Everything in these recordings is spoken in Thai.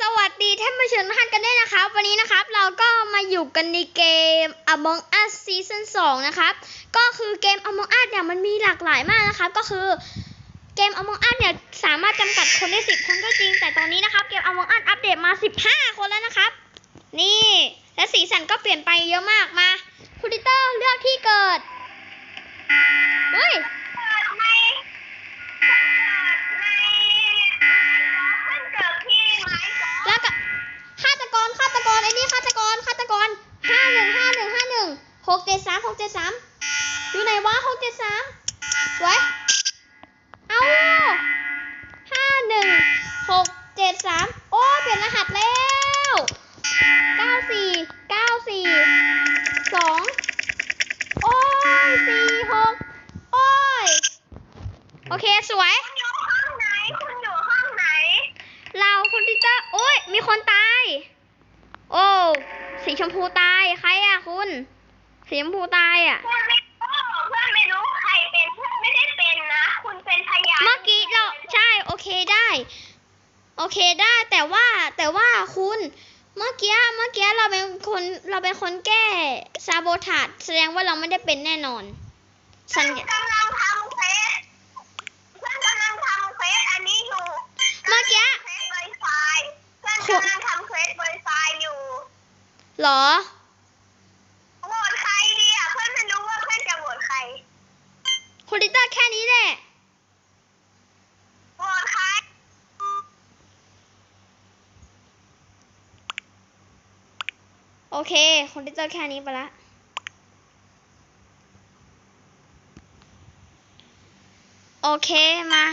สวัสดีท่านผู้ชมท่านกันด้วยนะครับ วันนี้นะครับเราก็มาอยู่กันในเกม Among Us Season 2 นะครับก็คือเกม Among Us เนี่ยมันมีหลากหลายมากนะครับ ก็คือเกม Among Us เนี่ยสามารถจำกัดคนได้ 10 คนก็จริง แต่ตอนนี้นะครับเกม Among Us อัปเดตมา 15 คนแล้วนะครับ นี่และสีสันก็เปลี่ยนไปเยอะมากมาคุณดิเตอร์เลือกที่เกิด ตกรห้าหนึ่งห้าหนึ่งห้าหนึ่งหกเจ็ดสามหกเจ็ดสามอยู่ไหนวะหกเจ็ดสามไว้เอาห้าหนึ่งหกเจ็ดสามโอ้เปลี่ยนรหัสแล้วเก้าสี่เก้าสี่สองโอ้ยสี่หกโอ้ยโอเคสวยคุณอยู่ห้องไหนคุณอยู่ห้องไหน เราคุณทิเตอร์โอ้ยมีคนตาย โอ้ สีชมพูตายใครอะคุณสีชมพูตายอะคุณไม่รู้เพื่อนไม่รู้ใครเป็นเพื่อนไม่ได้เป็นนะ คุณเป็นพยานเมื่อกี้เราใช่โอเคได้ โอเคได้แต่ว่าแต่ว่าคุณเมื่อกี้เมื่อกี้เราเป็นคนเราเป็นคนแก้ซาโบทาดแสดงว่าเราไม่ได้เป็นแน่นอนเพื่สัอนญญากำลังทำเควสเพื่อนกำลังทำเควสอันนี้อยู่เมื่อกี้เควสไวไฟเพื่อนกำลังทำเควสไวไฟอยู่ เหรอ โหวตใครดีอะเพื่อนไม่รู้ว่าเพื่อนจะโหวตใครคุณทิเตอร์แค่นี้แหละ โหวตใครโอเค คุณทิเตอร์แค่นี้ไปละ โอเคมา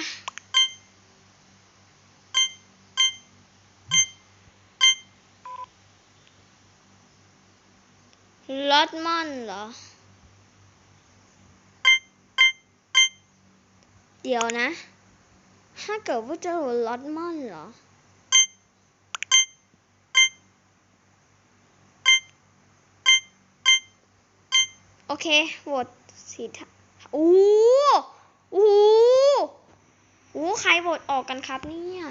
ล อตมอนเหรอ เดี๋ยวนะ ถ้าเกิดว่าเจอลอตมอนเหรอ โอเคโหวตสีทาอู้อู้อู้ใครโหวตออกกันครับเนี่ย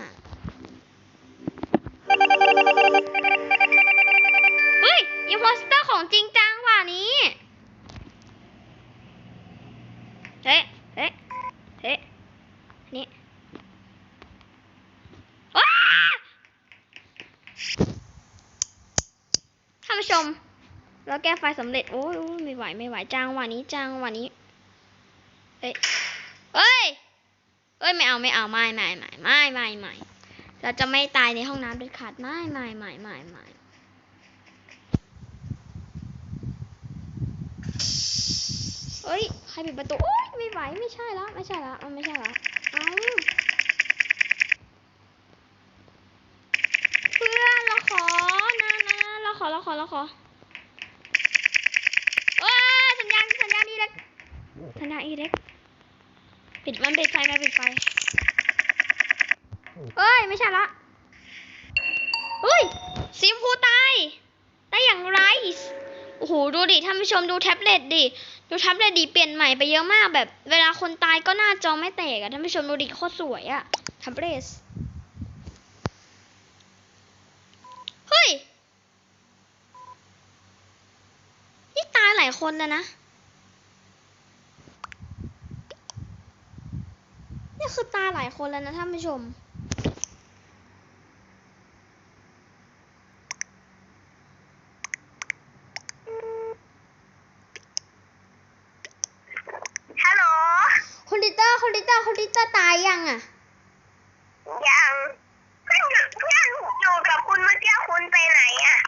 เฮ้ยอิมโพสเตอร์ของจริงจังว่ะนี้ เฮ้ เฮ้ เฮ้ นี่ว้าท่าน ผู้ชมแล้วแก้ไฟสำเร็จ โอ้ยไม่ไหวไม่ไหวจ้างวันนี้จ้างวันนี้ เอ้ยเอ้ยเอ้ยไม่เอาไม่เอาไม่ไม่ไม่ไม่ไม่ไม่เราจะไม่ตายในห้องน้ำเด็ดขาดไม่ไม่ไม่ไม่ไม่เอ้ยใครปิดประตูโอ้ยไม่ไหวไม่ใช่แล้วไม่ใช่แล้วมันไม่ใช่แล้วเอาเพื่อนเราขอนะนะเรา ขอเราขอเราขอโอ้ยสัญญาณสัญญาณอีเล็กสัญญาณอีเล็กปิดมันปิดไฟมาปิดไฟเอ้ยไม่ใช่ละเฮ้ยซิมพูตายได้อย่างไรโอ้โหดูดิท่านผู้ชมดูแท็บเล็ตดิดูแท็บเล็ตดิเปลี่ยนใหม่ไปเยอะมากแบบ เวลาคนตายก็หน้าจอไม่แตกอะท่านผู้ชมดูดิโคตรสวยอะแท็บเล็ตเฮ้ย นี่ตายหลายคนแล้วนะ นี่คือตายหลายคนแล้วนะท่านผู้ชม ฮัลโหลคุณดิเตอร์คุณดิเตอร์คุณดิเตอร์ตายยังอะยังเพื่อนอยู่เพื่อนอยู่กับคุณเมื่อกี้คุณไปไหนอะ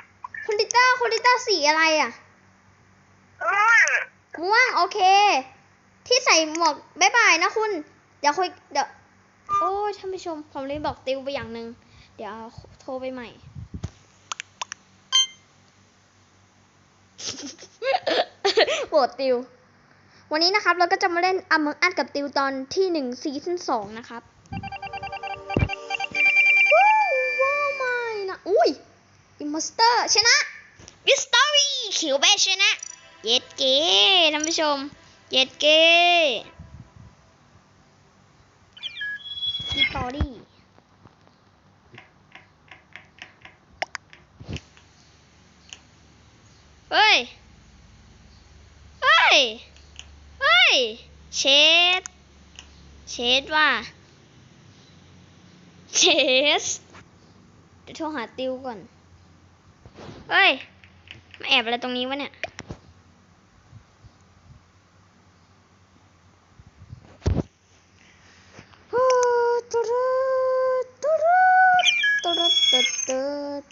คุณดิเตอร์คุณดิเตอร์สีอะไรอะม่วง ม่วงโอเค ที่ใส่หมวกบายบายนะคุณ เดี๋ยวคุยเดี๋ยวโอ้ท่านผู้ชม ผมเลยบอกติวไปอย่างหนึ่งเดี๋ยวโทรไปใหม่ โหวตติว วันนี้นะครับ เราก็จะมาเล่น Among Us กับติวตอนที่หนึ่งซีซั่นสองนะครับว้าวว้าวไม่นะ อุ้ยอิมมสเตอร์ชนะวิสตอรี่คิวเบชนะ เย็ดเก้ท่านผู้ชม เย็ดเก้ที่ตอรี่เฮ้ย เฮ้ย เฮ้ย เชดเชดว่ะเชสเดี๋โทรหาติวก่อน เฮ้ย มาแอบอะไรตรงนี้วะเนี่ย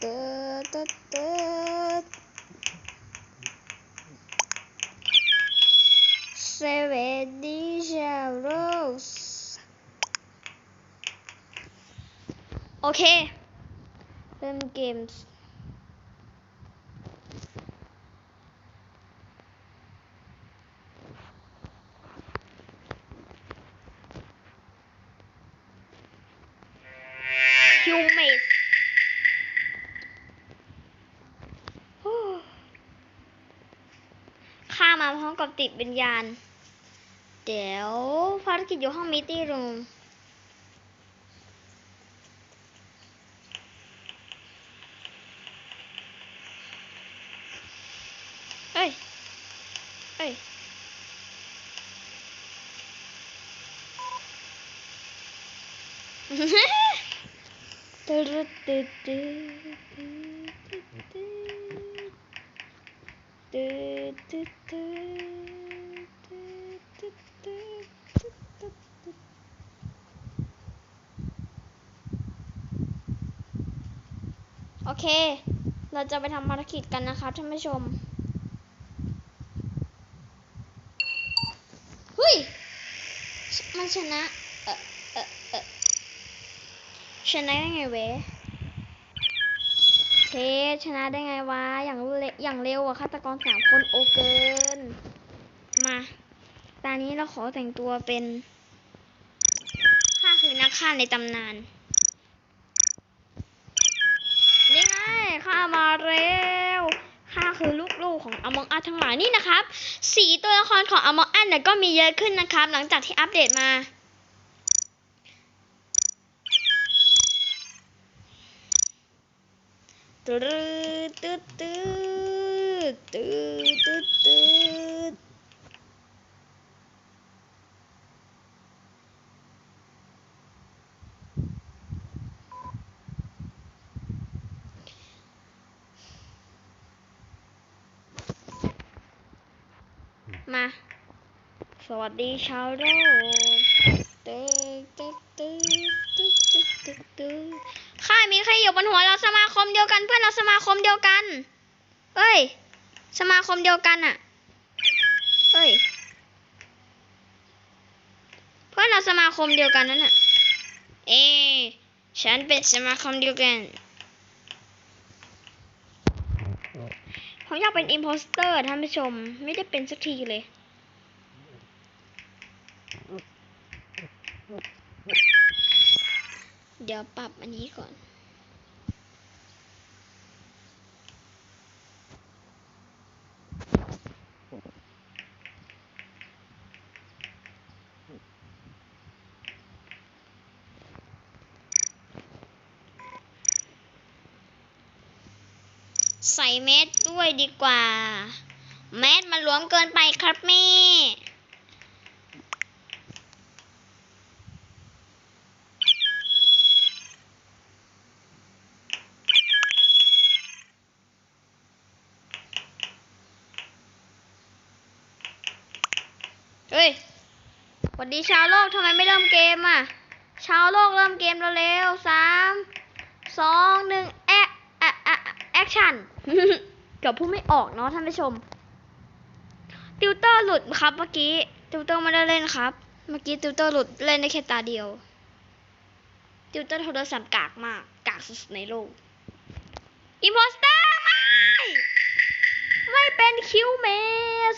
da, da, da. Seventy shadows โอเค games. พร้อมกับติดวิญญาณ เดี๋ยวภารกิจอยู่ห้องมิตี้รูมเอ้ย เอ้ยตึ๊ดตึ๊ดตึ๊ดตึ๊ด เค เราจะไปทำภารกิจกันนะครับท่านผู้ชม เฮ้ย มันชนะ เออเออเออชนะได้ไงเว้เชชนะได้ไงวะ อย่างเร็วอย่างเร็วอะฆาตกรสามคนโอเกิน มา ตอนนี้เราขอแต่งตัวเป็นข้าคือนักฆ่าในตำนาน นี่ไง ข้ามาเร็วข้าคือลูกๆของอมองอัทั้งหลายนี่นะครับ สีตัวละครของอมองอัเนี่ยก็มีเยอะขึ้นนะครับ หลังจากที่อัปเดตมาตืดตืดตืดตืดตืด มา สวัสดีชาวโลกตึ๊กตึ๊กตึ๊กตึ๊กตึ๊กตึกตึกข้ามีใครอยู่บนหัวเราสมาคมเดียวกันเพื่อนเราสมาคมเดียวกันเอ้ย สมาคมเดียวกันอะเอ้ย เพื่อนเราสมาคมเดียวกันนั่นน่ะเอ๊ฉันเป็นสมาคมเดียวกัน ผมอยากเป็นอิมโพสเตอร์ท่านผู้ชม ไม่ได้เป็นสักทีเลย เดี๋ยวปรับอันนี้ก่อน ใส่เม็ดด้วยดีกว่า เม็ดมันหลวมเกินไปครับแม่เฮ้ยสวัสดีชาวโลกทำไมไม่เริ่มเกมอะ ชาวโลกเริ่มเกมเร็วๆสาม สอง หนึ่ง คชั่นเกือบพูดไม่ออกเนาะท่านผู้ชม ติวเตอร์หลุดครับเมื่อกี้ ติวเตอร์ไม่ได้เล่นครับ เมื่อกี้ติวเตอร์หลุดเล่นได้แค่ตาเดียว ติวเตอร์โทรศัพท์กากมาก กากสุดในโลกอิมโพสเตอร์ไม่ ไม่เป็นคิวเมส